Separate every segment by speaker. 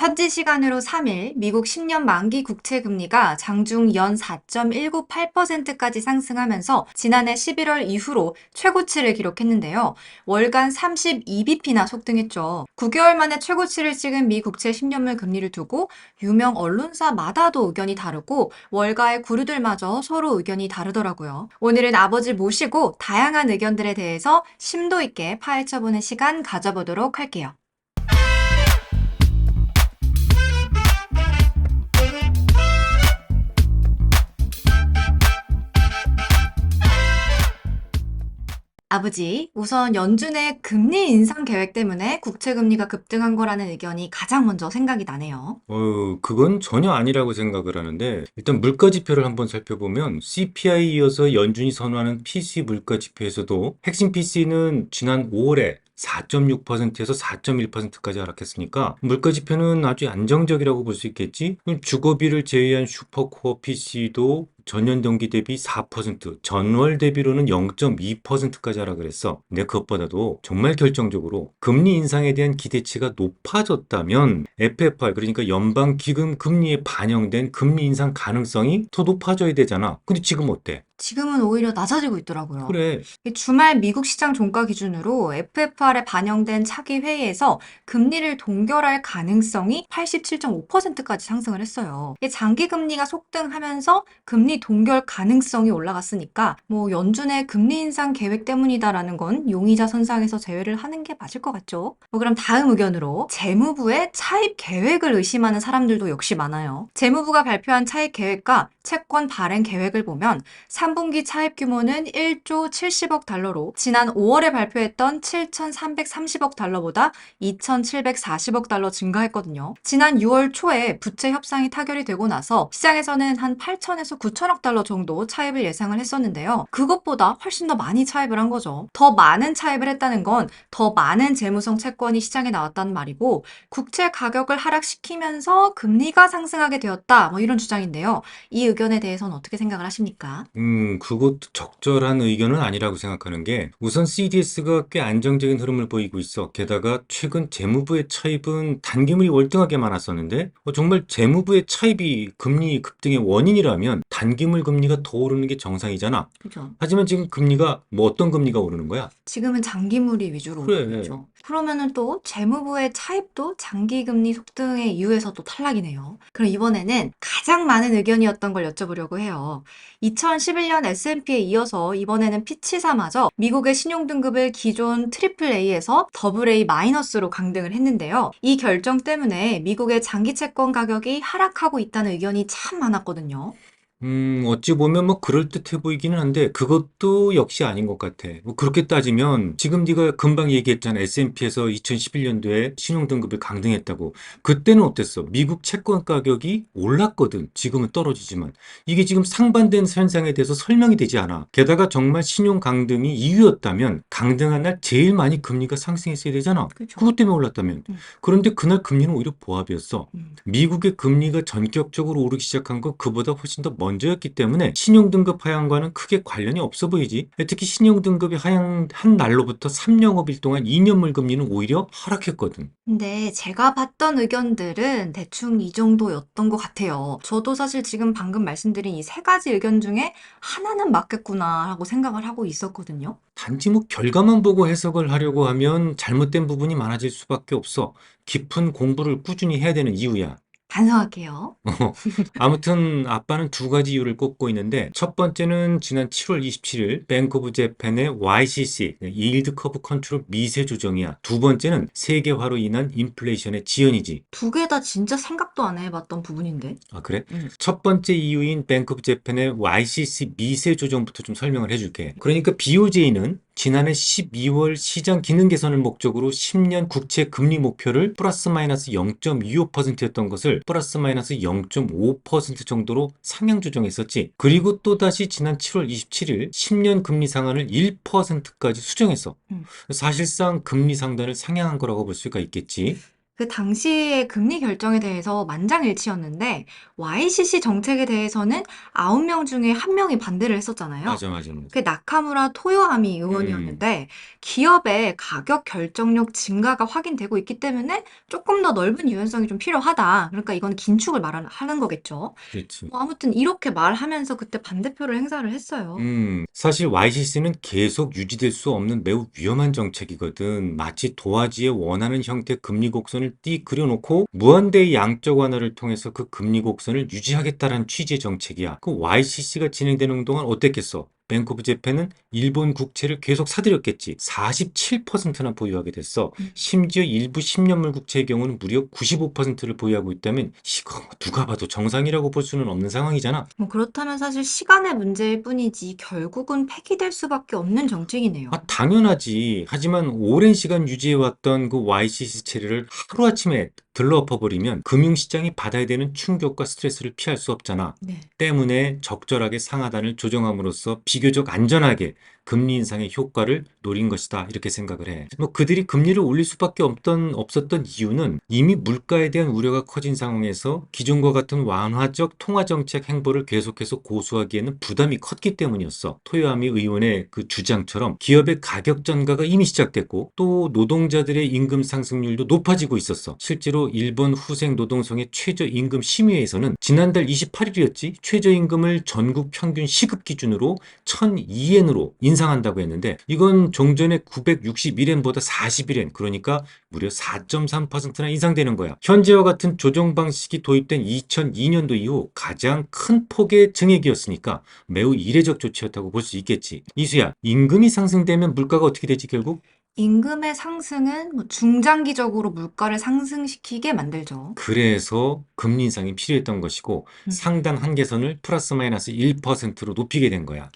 Speaker 1: 현지 시간으로 3일 미국 10년 만기 국채 금리가 장중 연 4.198%까지 상승하면서 지난해 11월 이후로 최고치를 기록했는데요. 월간 32bp나 속등했죠. 9개월 만에 최고치를 찍은 미 국채 10년물 금리를 두고 유명 언론사마다도 의견이 다르고 월가의 구루들마저 서로 의견이 다르더라고요. 오늘은 아버지 모시고 다양한 의견들에 대해서 심도 있게 파헤쳐보는 시간 가져보도록 할게요. 아버지, 우선 연준의 금리 인상 계획 때문에 국채 금리가 급등한 거라는 의견이 가장 먼저 생각이 나네요.
Speaker 2: 어, 그건 전혀 아니라고 생각을 하는데, 일단 물가 지표를 한번 살펴보면, CPI에 이어서 연준이 선호하는 PC 물가 지표에서도 핵심 PC는 지난 5월에 4.6%에서 4.1%까지 하락했으니까 물가 지표는 아주 안정적이라고 볼 수 있겠지. 주거비를 제외한 슈퍼코어 PC도 전년 동기 대비 4%, 전월 대비로는 0.2%까지 하락을 했어. 근데 그것보다도 정말 결정적으로 금리 인상에 대한 기대치가 높아졌다면 FFR 그러니까 연방 기금 금리에 반영된 금리 인상 가능성이 더 높아져야 되잖아. 근데 지금 어때?
Speaker 1: 지금은 오히려 낮아지고 있더라고요.
Speaker 2: 그래.
Speaker 1: 이 주말 미국 시장 종가 기준으로 FFR에 반영된 차기 회의에서 금리를 동결할 가능성이 87.5%까지 상승을 했어요. 이 장기 금리가 속등하면서 금리 동결 가능성이 올라갔으니까 뭐 연준의 금리 인상 계획 때문이다라는 건 용의자 선상에서 제외를 하는 게 맞을 것 같죠. 뭐 그럼 다음 의견으로 재무부의 차입 계획을 의심하는 사람들도 역시 많아요. 재무부가 발표한 차입 계획과 채권 발행 계획을 보면 3 분기 차입 규모는 1조 70억 달러로 지난 5월에 발표했던 7,330억 달러보다 2,740억 달러 증가했거든요. 지난 6월 초에 부채 협상이 타결이 되고 나서 시장에서는 한 8천에서 9천억 달러 정도 차입을 예상을 했었는데요. 그것보다 훨씬 더 많이 차입을 한 거죠. 더 많은 차입을 했다는 건 더 많은 재무성 채권이 시장에 나왔다는 말이고 국채 가격을 하락시키면서 금리가 상승하게 되었다. 뭐 이런 주장인데요. 이 의견에 대해서는 어떻게 생각을 하십니까?
Speaker 2: 음, 그것도 적절한 의견은 아니라고 생각하는 게 우선 CDS가 꽤 안정적인 흐름을 보이고 있어. 게다가 최근 재무부의 차입은 단기물이 월등하게 많았었는데 어, 정말 재무부의 차입이 금리 급등의 원인이라면 단기물 금리가 더 오르는 게 정상이잖아.
Speaker 1: 그죠.
Speaker 2: 하지만 지금 금리가 뭐 어떤 금리가 오르는 거야?
Speaker 1: 지금은 장기물이 위주로
Speaker 2: 그래.
Speaker 1: 오르고 있죠. 그러면은 또 재무부의 차입도 장기금리 속등의 이유에서 또 탈락이네요. 그럼 이번에는 가장 많은 의견이었던 걸 여쭤보려고 해요. 2011년 S&P에 이어서 이번에는 피치사마저 미국의 신용등급을 기존 트리플 A에서 더블 A 마이너스로 강등을 했는데요. 이 결정 때문에 미국의 장기 채권 가격이 하락하고 있다는 의견이 참 많았거든요.
Speaker 2: 음, 어찌 보면 뭐 그럴듯해 보이기는 한데 그것도 역시 아닌 것 같아. 뭐 그렇게 따지면 지금 네가 금방 얘기했잖아. S&P에서 2011년도에 신용등급을 강등했다고. 그때는 어땠어? 미국 채권 가격이 올랐거든. 지금은 떨어지지만. 이게 지금 상반된 현상에 대해서 설명이 되지 않아. 게다가 정말 신용 강등이 이유였다면 강등한 날 제일 많이 금리가 상승했어야 되잖아.
Speaker 1: 그죠.
Speaker 2: 그것 때문에 올랐다면.
Speaker 1: 음.
Speaker 2: 그런데 그날 금리는 오히려 보합이었어.
Speaker 1: 음.
Speaker 2: 미국의 금리가 전격적으로 오르기 시작한 건 그보다 훨씬 더 먼 저였기 때문에 신용등급 하향과는 크게 관련이 없어 보이지. 특히 신용등급이 하향한 날로부터 3영업일 동안 2년물 금리는 오히려 하락했거든.
Speaker 1: 근데 제가 봤던 의견들은 대충 이 정도였던 것 같아요. 저도 사실 지금 방금 말씀드린 이 세 가지 의견 중에 하나는 맞겠구나 하고 생각을 하고 있었거든요.
Speaker 2: 단지 뭐 결과만 보고 해석을 하려고 하면 잘못된 부분이 많아질 수밖에 없어. 깊은 공부를 꾸준히 해야 되는 이유야.
Speaker 1: 반성할게요.
Speaker 2: 아무튼 아빠는 두 가지 이유를 꼽고 있는데 첫 번째는 지난 7월 27일 뱅크 오브 재팬의 YCC 이일드 커브 컨트롤 미세 조정이야. 두 번째는 세계화로 인한 인플레이션의 지연이지.
Speaker 1: 두 개 다 진짜 생각도 안 해봤던 부분인데.
Speaker 2: 아 그래?
Speaker 1: 음.
Speaker 2: 첫 번째 이유인 뱅크 오브 재팬의 YCC 미세 조정부터 좀 설명을 해줄게. 그러니까 BOJ는 지난해 12월 시장 기능 개선을 목적으로 10년 국채 금리 목표를 플러스 마이너스 0.25%였던 것을 플러스 마이너스 0.5% 정도로 상향 조정했었지. 그리고 또다시 지난 7월 27일 10년 금리 상한을 1%까지 수정했어.
Speaker 1: 음.
Speaker 2: 사실상 금리 상단을 상향한 거라고 볼 수가 있겠지.
Speaker 1: 그 당시의 금리 결정에 대해서 만장일치였는데 YCC 정책에 대해서는 9명 중에 1명이 반대를 했었잖아요.
Speaker 2: 맞아, 맞아, 맞아.
Speaker 1: 그 나카무라 토요아미 의원이었는데 기업의 가격 결정력 증가가 확인되고 있기 때문에 조금 더 넓은 유연성이 좀 필요하다. 그러니까 이건 긴축을 말하는 거겠죠.
Speaker 2: 그렇지.
Speaker 1: 뭐 아무튼 이렇게 말하면서 그때 반대표를 행사를 했어요.
Speaker 2: 음, 사실 YCC는 계속 유지될 수 없는 매우 위험한 정책이거든. 마치 도화지에 원하는 형태 금리 곡선을 띠 그려놓고 무한대의 양적 완화를 통해서 그 금리 곡선을 유지하겠다는 취지의 정책이야. 그 YCC가 진행되는 동안 어땠겠어? 뱅크 오브 재팬은 일본 국채를 계속 사들였겠지. 47%나 보유하게 됐어.
Speaker 1: 음.
Speaker 2: 심지어 일부 10년물 국채의 경우는 무려 95%를 보유하고 있다면 이거 누가 봐도 정상이라고 볼 수는 없는 상황이잖아.
Speaker 1: 뭐 그렇다면 사실 시간의 문제일 뿐이지 결국은 폐기될 수밖에 없는 정책이네요.
Speaker 2: 아, 당연하지. 하지만 오랜 시간 유지해왔던 그 YCC 체리를 하루아침에 들러엎어버리면 금융시장이 받아야 되는 충격과 스트레스를 피할 수 없잖아.
Speaker 1: 네.
Speaker 2: 때문에 적절하게 상하단을 조정함으로써 비 교적 안전하게 금리 인상의 효과를 노린 것이다. 이렇게 생각을 해. 뭐 그들이 금리를 올릴 수밖에 없던, 없었던 이유는 이미 물가에 대한 우려가 커진 상황에서 기존과 같은 완화적 통화 정책 행보를 계속해서 고수하기에는 부담이 컸기 때문이었어. 토요아미 의원의 그 주장처럼 기업의 가격 전가가 이미 시작됐고 또 노동자들의 임금 상승률도 높아지고 있었어. 실제로 일본 후생 노동성의 최저임금 심의회에서는 지난달 28일이었지 최저임금을 전국 평균 시급 기준으로 1002엔으로 인상한다고 했는데 이건 종전의 961엔보다 41엔 그러니까 무려 4.3%나 인상되는 거야. 현재와 같은 조정 방식이 도입된 2002년도 이후 가장 큰 폭의 증액이었으니까 매우 이례적 조치였다고 볼 수 있겠지. 이수야, 임금이 상승되면 물가가 어떻게 되지 결국?
Speaker 1: 임금의 상승은 뭐 중장기적으로 물가를 상승시키게 만들죠.
Speaker 2: 그래서 금리 인상이 필요했던 것이고
Speaker 1: 음.
Speaker 2: 상당 한계선을 플러스 마이너스 1%로 높이게 된 거야.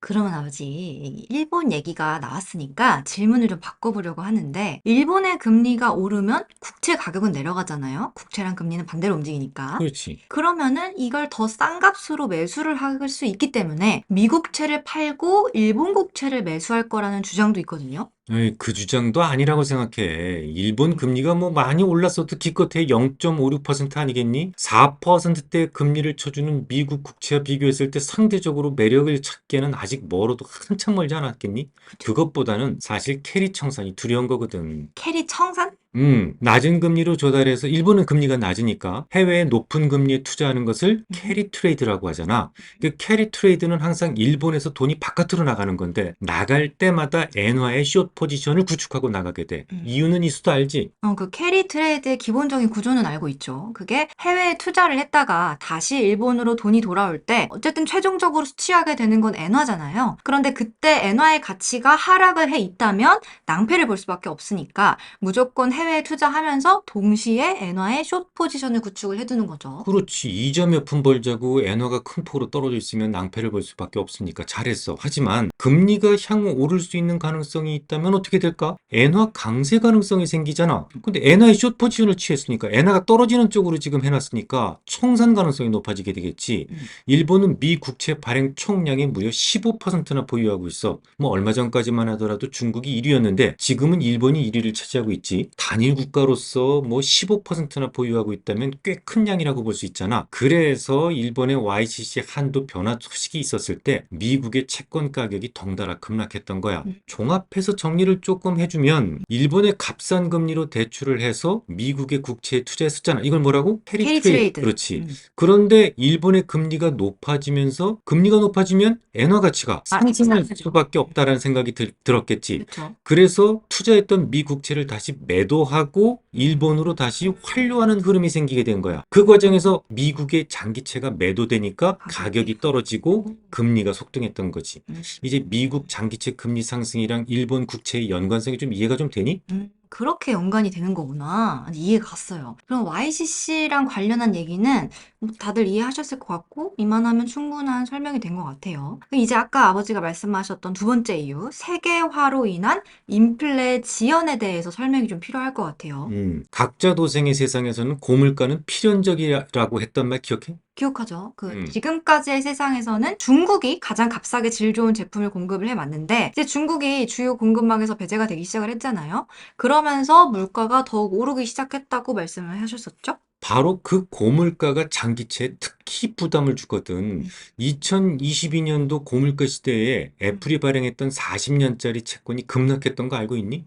Speaker 1: 그러면 아버지, 일본 얘기가 나왔으니까 질문을 좀 바꿔보려고 하는데, 일본의 금리가 오르면 국채 가격은 내려가잖아요? 국채랑 금리는 반대로 움직이니까.
Speaker 2: 그렇지.
Speaker 1: 그러면은 이걸 더 싼 값으로 매수를 할 수 있기 때문에 미국채를 팔고 일본 국채를 매수할 거라는 주장도 있거든요.
Speaker 2: 에이, 그 주장도 아니라고 생각해. 일본 금리가 뭐 많이 올랐어도 기껏해 0.56% 아니겠니? 4%대 금리를 쳐주는 미국 국채와 비교했을 때 상대적으로 매력을 찾기에는 아직 멀어도 한참 멀지 않았겠니? 그것보다는 사실 캐리 청산이 두려운 거거든.
Speaker 1: 캐리 청산?
Speaker 2: 음, 낮은 금리로 조달해서 일본은 금리가 낮으니까 해외에 높은 금리에 투자하는 것을 캐리 트레이드라고 하잖아. 그 캐리 트레이드는 항상 일본에서 돈이 바깥으로 나가는 건데 나갈 때마다 엔화의 숏 포지션을 구축하고 나가게 돼.
Speaker 1: 음.
Speaker 2: 이유는 이수도 알지?
Speaker 1: 어, 그 캐리 트레이드의 기본적인 구조는 알고 있죠. 그게 해외에 투자를 했다가 다시 일본으로 돈이 돌아올 때 어쨌든 최종적으로 수취하게 되는 건 엔화잖아요. 그런데 그때 엔화의 가치가 하락을 해 있다면 낭패를 볼 수밖에 없으니까 무조건 해외 에 투자하면서 동시에 엔화의 숏 포지션을 구축을 해두는 거죠.
Speaker 2: 그렇지. 이자 몇 푼 벌자고 엔화가 큰 폭으로 떨어져 있으면 낭패를 볼 수밖에 없으니까 잘했어. 하지만 금리가 향후 오를 수 있는 가능성이 있다면 어떻게 될까? 엔화 강세 가능성이 생기잖아. 근데 엔화의 숏 포지션을 취했으니까 엔화가 떨어지는 쪽으로 지금 해놨으니까 청산 가능성이 높아지게 되겠지.
Speaker 1: 음.
Speaker 2: 일본은 미 국채 발행 총량의 무려 15%나 보유하고 있어. 뭐 얼마 전까지만 하더라도 중국이 1위였는데 지금은 일본이 1위를 차지하고 있지. 단일 국가로서 뭐 15%나 보유하고 있다면 꽤 큰 양이라고 볼 수 있잖아. 그래서 일본의 YCC 한도 변화 소식이 있었을 때 미국의 채권 가격이 덩달아 급락했던 거야.
Speaker 1: 음.
Speaker 2: 종합해서 정리를 조금 해주면 일본의 값싼 금리로 대출을 해서 미국의 국채에 투자했었잖아. 이걸 뭐라고? 캐리
Speaker 1: 캐리
Speaker 2: 트레이드.
Speaker 1: 트레이드.
Speaker 2: 그렇지.
Speaker 1: 음.
Speaker 2: 그런데 일본의 금리가 높아지면서 금리가 높아지면 엔화 가치가
Speaker 1: 아,
Speaker 2: 상승할. 수밖에 없다라는 생각이 들.
Speaker 1: 그렇죠.
Speaker 2: 그래서 투자했던 미 국채를 다시 매도 하고 일본으로 다시 환류하는 흐름이 생기게 된 거야. 그 과정에서 미국의 장기채가 매도되니까 가격이 떨어지고 금리가 속등했던 거지.
Speaker 1: 음.
Speaker 2: 이제 미국 장기채 금리 상승이랑 일본 국채의 연관성이 좀 이해가 좀 되니?
Speaker 1: 음, 그렇게 연관이 되는 거구나. 이해가 갔어요. 그럼 YCC랑 관련한 얘기는 뭐 다들 이해하셨을 것 같고, 이만하면 충분한 설명이 된 것 같아요. 그럼 이제 아까 아버지가 말씀하셨던 두 번째 이유, 세계화로 인한 인플레 지연에 대해서 설명이 좀 필요할 것 같아요.
Speaker 2: 음, 각자 도생의 세상에서는 고물가는 필연적이라고 했던 말 기억해?
Speaker 1: 기억하죠? 그
Speaker 2: 음.
Speaker 1: 지금까지의 세상에서는 중국이 가장 값싸게 질 좋은 제품을 공급을 해왔는데 이제 중국이 주요 공급망에서 배제가 되기 시작을 했잖아요. 그러 그러면서 물가가 더욱 오르기 시작했다고 말씀을 하셨었죠?
Speaker 2: 바로 그 고물가가 장기채에 특히 부담을 주거든. 2022년도 고물가 시대에 애플이 발행했던 40년짜리 채권이 급락했던 거 알고 있니?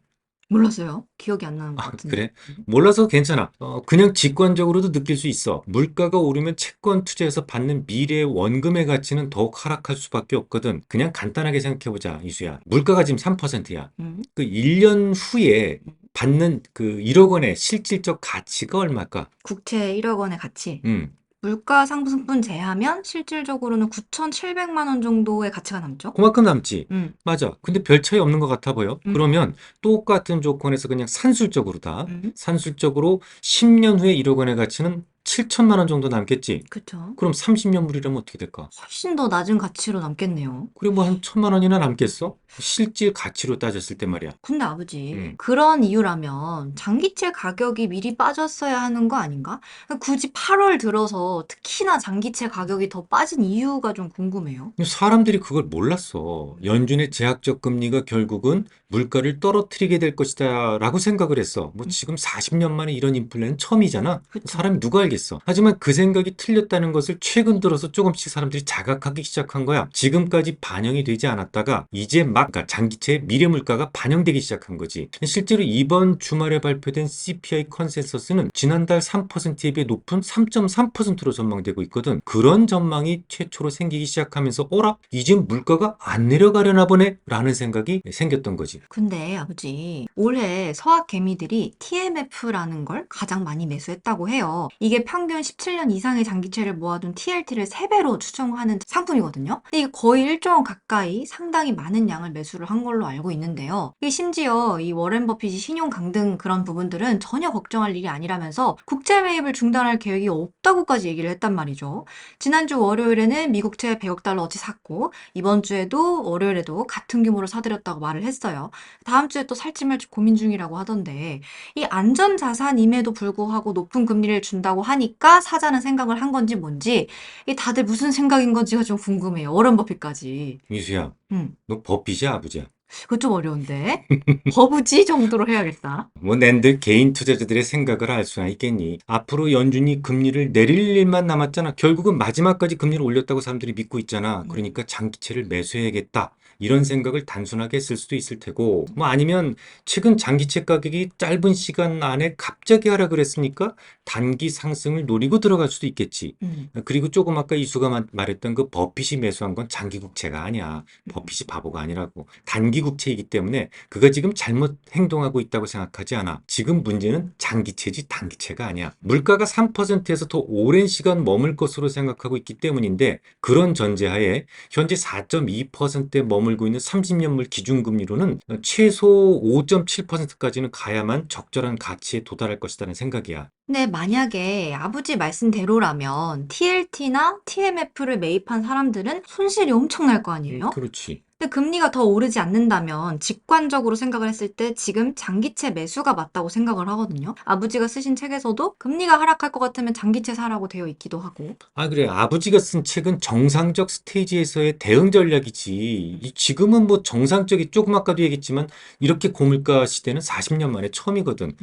Speaker 1: 몰랐어요. 기억이 안 나는 것
Speaker 2: 아,
Speaker 1: 같은데.
Speaker 2: 그래? 몰라서 괜찮아. 어, 그냥 직관적으로도 느낄 수 있어. 물가가 오르면 채권 투자에서 받는 미래의 원금의 가치는 더욱 하락할 수밖에 없거든. 그냥 간단하게 생각해보자, 이수야. 물가가 지금 3%야.
Speaker 1: 음.
Speaker 2: 그 1년 후에 받는 그 1억 원의 실질적 가치가 얼마일까?
Speaker 1: 국채 1억 원의 가치.
Speaker 2: 음,
Speaker 1: 물가 상승분 제하면 실질적으로는 9,700만 원 정도의 가치가 남죠?
Speaker 2: 그만큼 남지.
Speaker 1: 음.
Speaker 2: 맞아. 근데 별 차이 없는 것 같아 보여.
Speaker 1: 음.
Speaker 2: 그러면 똑같은 조건에서 그냥 산술적으로 다.
Speaker 1: 음.
Speaker 2: 산술적으로 10년 후에 1억 원의 가치는 7천만 원 정도 남겠지.
Speaker 1: 그쵸.
Speaker 2: 그럼 30년 물이라면 어떻게 될까?
Speaker 1: 훨씬 더 낮은 가치로 남겠네요.
Speaker 2: 그래 뭐한 천만 원이나 남겠어? 실질 가치로 따졌을 때 말이야.
Speaker 1: 근데 아버지,
Speaker 2: 음.
Speaker 1: 그런 이유라면 장기채 가격이 미리 빠졌어야 하는 거 아닌가? 굳이 8월 들어서 특히나 장기채 가격이 더 빠진 이유가 좀 궁금해요.
Speaker 2: 사람들이 그걸 몰랐어. 연준의 제약적 금리가 결국은 물가를 떨어뜨리게 될 것이다 라고 생각을 했어. 뭐
Speaker 1: 음.
Speaker 2: 지금 40년 만에 이런 인플레는 처음이잖아.
Speaker 1: 그쵸.
Speaker 2: 사람이 누가 알겠어. 하지만 그 생각이 틀렸다는 것을 최근 들어서 조금씩 사람들이 자각하기 시작한 거야. 지금까지 반영이 되지 않았다가 이제 막 그러니까 장기채의 미래 물가가 반영되기 시작한 거지. 실제로 이번 주말에 발표된 CPI 컨센서스는 지난달 3%에 비해 높은 3.3%로 전망되고 있거든. 그런 전망이 최초로 생기기 시작하면서 어라? 이제 물가가 안 내려가려나 보네? 라는 생각이 생겼던 거지.
Speaker 1: 근데 아버지, 올해 서학 개미들이 TMF라는 걸 가장 많이 매수했다고 해요. 이게 평균 17년 이상의 장기채를 모아둔 TLT를 3배로 추정하는 상품이거든요. 이게 거의 1조 원 가까이 상당히 많은 양을 매수를 한 걸로 알고 있는데요. 이게 심지어 이 워렌 버핏이 신용 강등 그런 부분들은 전혀 걱정할 일이 아니라면서 국채 매입을 중단할 계획이 없다고까지 얘기를 했단 말이죠. 지난주 월요일에는 미국채 100억 달러어치 샀고 이번 주에도 월요일에도 같은 규모로 사들였다고 말을 했어요. 다음 주에 또 살지 말지 고민 중이라고 하던데 이 안전 자산임에도 불구하고 높은 금리를 준다고 하 니까 사자는 생각을 한 건지 뭔지 이 다들 무슨 생각인 건지가 좀 궁금해요. 워런 버핏까지.
Speaker 2: 미수야,
Speaker 1: 음,
Speaker 2: 너 버핏이야, 아버지야?
Speaker 1: 그거 좀 어려운데. 버부지 정도로 해야겠다.
Speaker 2: 뭐 낸들 개인 투자자들의 생각을 알 수나 있겠니? 앞으로 연준이 금리를 내릴 일만 남았잖아. 결국은 마지막까지 금리를 올렸다고 사람들이 믿고 있잖아. 그러니까 장기채를 매수해야겠다. 이런 생각을 단순하게 했을 수도 있을 테고, 뭐 아니면 최근 장기채 가격이 짧은 시간 안에 갑자기 하락을 했으니까 단기 상승을 노리고 들어갈 수도 있겠지.
Speaker 1: 음,
Speaker 2: 그리고 조금 아까 이수가 마- 말했던 그 버핏이 매수한 건 장기 국채가 아니야. 버핏이 바보가 아니라고. 단기 국채이기 때문에 그가 지금 잘못 행동하고 있다고 생각하지 않아. 지금 문제는 장기채지 단기채가 아니야. 물가가 3%에서 더 오랜 시간 머물 것으로 생각하고 있기 때문인데 그런 전제하에 현재 4.2%에 머물 고 있는 30년물 기준금리로는 최소 5.7%까지는 가야만 적절한 가치에 도달할 것이라는 생각이야.
Speaker 1: 근데 만약에 아버지 말씀대로라면 TLT나 TMF를 매입한 사람들은 손실이 엄청날 거 아니에요?
Speaker 2: 그렇지.
Speaker 1: 근데 금리가 더 오르지 않는다면 직관적으로 생각을 했을 때 지금 장기채 매수가 맞다고 생각을 하거든요. 아버지가 쓰신 책에서도 금리가 하락할 것 같으면 장기채 사라고 되어 있기도 하고.
Speaker 2: 아, 그래. 아버지가 쓴 책은 정상적 스테이지에서의 대응 전략이지. 이 지금은 뭐 정상적이 조금 아까도 얘기했지만 이렇게 고물가 시대는 40년 만에 처음이거든.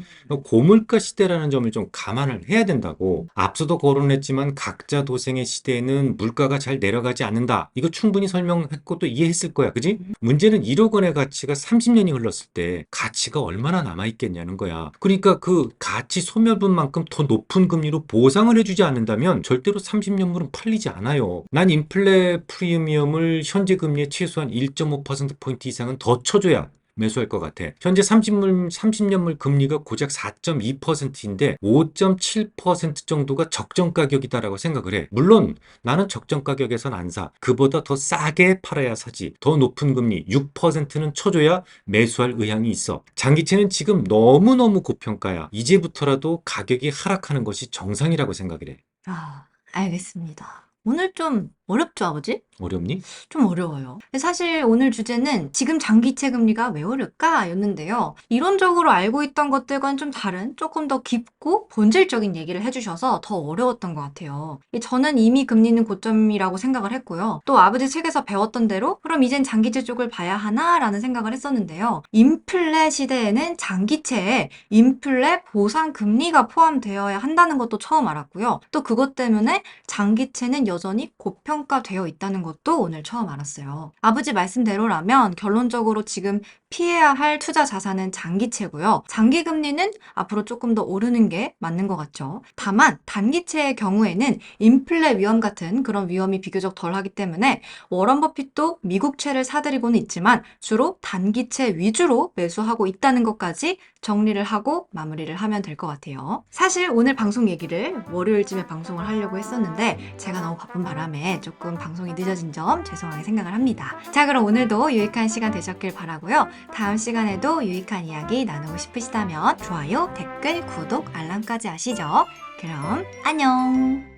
Speaker 2: 고물가 시대라는 점을 좀 감안을 해야 된다고. 앞서도 거론했지만 각자 도생의 시대에는 물가가 잘 내려가지 않는다. 이거 충분히 설명했고 또 이해했을 거야. 그지? 문제는 1억 원의 가치가 30년이 흘렀을 때 가치가 얼마나 남아있겠냐는 거야. 그러니까 그 가치 소멸분만큼 더 높은 금리로 보상을 해주지 않는다면 절대로 30년물은 팔리지 않아요. 난 인플레 프리미엄을 현재 금리의 최소한 1.5%포인트 이상은 더 쳐줘야 매수할 것 같아. 현재 30물, 30년물 금리가 고작 4.2%인데 5.7% 정도가 적정 가격이다라고 생각을 해. 물론 나는 적정 가격에선 안 사. 그보다 더 싸게 팔아야 사지. 더 높은 금리 6%는 쳐줘야 매수할 의향이 있어. 장기채는 지금 너무너무 고평가야. 이제부터라도 가격이 하락하는 것이 정상이라고 생각을 해.
Speaker 1: 아, 알겠습니다. 오늘 좀 어렵죠, 아버지?
Speaker 2: 어렵니?
Speaker 1: 좀 어려워요. 사실 오늘 주제는 지금 장기채 금리가 왜 오를까? 였는데요. 이론적으로 알고 있던 것들과는 좀 다른 조금 더 깊고 본질적인 얘기를 해주셔서 더 어려웠던 것 같아요. 이 저는 이미 금리는 고점이라고 생각을 했고요. 또 아버지 책에서 배웠던 대로 그럼 이젠 장기채 쪽을 봐야 하나 라는 생각을 했었는데요. 인플레 시대에는 장기채에 인플레 보상 금리가 포함되어야 한다는 것도 처음 알았고요. 또 그것 때문에 장기채는 여전히 고 평가되어 있다는 것도 오늘 처음 알았어요. 아버지 말씀대로라면 결론적으로 지금 피해야 할 투자 자산은 장기채고요. 장기 금리는 앞으로 조금 더 오르는 게 맞는 것 같죠. 다만 단기채의 경우에는 인플레 위험 같은 그런 위험이 비교적 덜하기 때문에 워런 버핏도 미국채를 사들이고는 있지만 주로 단기채 위주로 매수하고 있다는 것까지 정리를 하고 마무리를 하면 될 것 같아요. 사실 오늘 방송 얘기를 월요일쯤에 방송을 하려고 했었는데 제가 너무 바쁜 바람에 조금 방송이 늦어진 점 죄송하게 생각을 합니다. 자, 그럼 오늘도 유익한 시간 되셨길 바라고요. 다음 시간에도 유익한 이야기 나누고 싶으시다면 좋아요, 댓글, 구독, 알람까지 아시죠? 그럼 안녕!